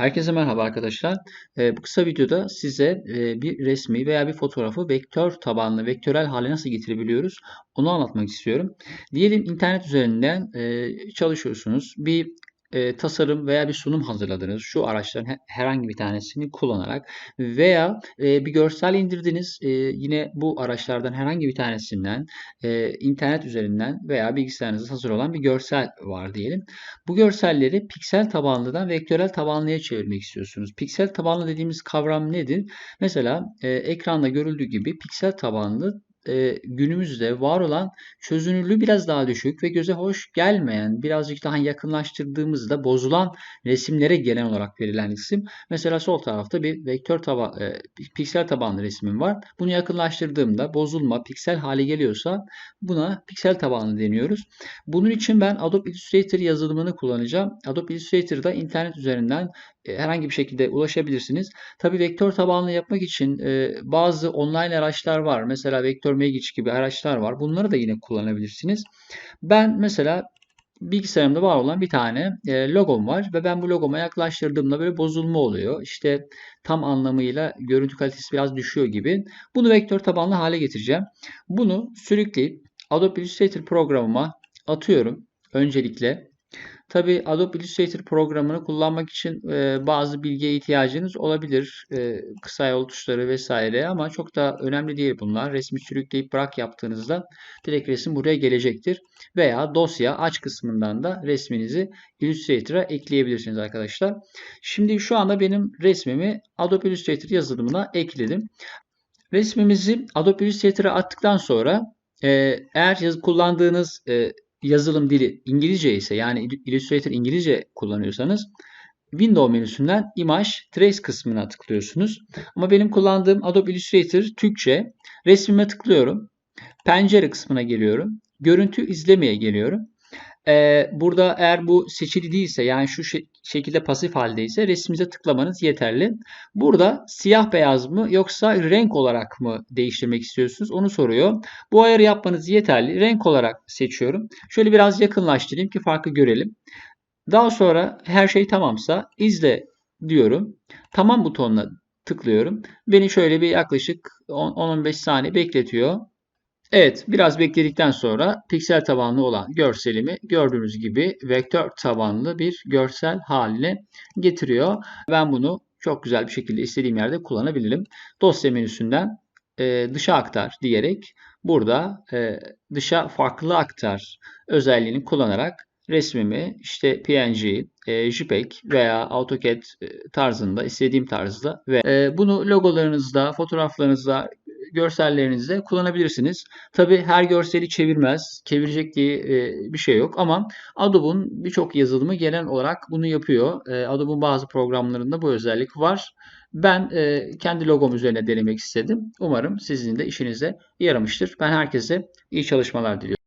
Herkese merhaba arkadaşlar. Ee, bu kısa videoda size e, bir resmi veya bir fotoğrafı vektör tabanlı, vektörel hale nasıl getirebiliyoruz onu anlatmak istiyorum. Diyelim internet üzerinden e, çalışıyorsunuz. Bir e, tasarım veya bir sunum hazırladınız. Şu araçların he- herhangi bir tanesini kullanarak veya e, bir görsel indirdiniz. E, yine bu araçlardan herhangi bir tanesinden e, internet üzerinden veya bilgisayarınızda hazır olan bir görsel var diyelim. Bu görselleri piksel tabanlıdan vektörel tabanlıya çevirmek istiyorsunuz. Piksel tabanlı dediğimiz kavram nedir? Mesela e, ekranda görüldüğü gibi piksel tabanlı e, günümüzde var olan çözünürlüğü biraz daha düşük ve göze hoş gelmeyen, birazcık daha yakınlaştırdığımızda bozulan resimlere gelen olarak verilen isim. Mesela sol tarafta bir vektör taba e, piksel tabanlı resmim var. Bunu yakınlaştırdığımda bozulma, piksel hale geliyorsa buna piksel tabanlı deniyoruz. Bunun için ben Adobe Illustrator yazılımını kullanacağım. Adobe Illustrator'da internet üzerinden herhangi bir şekilde ulaşabilirsiniz. Tabii vektör tabanlı yapmak için e, bazı online araçlar var. Mesela Vektör Magic gibi araçlar var. Bunları da yine kullanabilirsiniz. Ben mesela bilgisayarımda var olan bir tane e, logom var ve ben bu logoma yaklaştırdığımda böyle bozulma oluyor. İşte tam anlamıyla görüntü kalitesi biraz düşüyor gibi. Bunu vektör tabanlı hale getireceğim. Bunu sürükleyip Adobe Illustrator programıma atıyorum öncelikle. Tabii Adobe Illustrator programını kullanmak için e, bazı bilgiye ihtiyacınız olabilir. E, kısa yol tuşları vesaire ama çok da önemli değil bunlar. Resmi sürükleyip bırak yaptığınızda direkt resim buraya gelecektir. Veya dosya aç kısmından da resminizi Illustrator'a ekleyebilirsiniz arkadaşlar. Şimdi şu anda benim resmimi Adobe Illustrator yazılımına ekledim. Resmimizi Adobe Illustrator'a attıktan sonra e, eğer kullandığınız e, yazılım dili İngilizce ise yani Illustrator İngilizce kullanıyorsanız Windows menüsünden Image Trace kısmına tıklıyorsunuz. Ama benim kullandığım Adobe Illustrator Türkçe. Resmime tıklıyorum. Pencere kısmına geliyorum. Görüntü izlemeye geliyorum. Ee, burada eğer bu seçili değilse yani şu şekilde pasif haldeyse resminize tıklamanız yeterli. Burada siyah beyaz mı yoksa renk olarak mı değiştirmek istiyorsunuz onu soruyor. Bu ayarı yapmanız yeterli. Renk olarak seçiyorum. Şöyle biraz yakınlaştırayım ki farkı görelim. Daha sonra her şey tamamsa izle diyorum. Tamam butonuna tıklıyorum. Beni şöyle bir yaklaşık 10-15 saniye bekletiyor. Evet, biraz bekledikten sonra piksel tabanlı olan görselimi gördüğünüz gibi vektör tabanlı bir görsel haline getiriyor. Ben bunu çok güzel bir şekilde istediğim yerde kullanabilirim. Dosya menüsünden e, dışa aktar diyerek burada e, dışa farklı aktar özelliğini kullanarak resmimi işte PNG, e, JPEG veya AutoCAD tarzında istediğim tarzda ve e, bunu logolarınızda, fotoğraflarınızda görsellerinizde kullanabilirsiniz. Tabi her görseli çevirmez. Çevirecek diye e, bir şey yok ama Adobe'un birçok yazılımı genel olarak bunu yapıyor. E, Adobe'un bazı programlarında bu özellik var. Ben e, kendi logom üzerine denemek istedim. Umarım sizin de işinize yaramıştır. Ben herkese iyi çalışmalar diliyorum.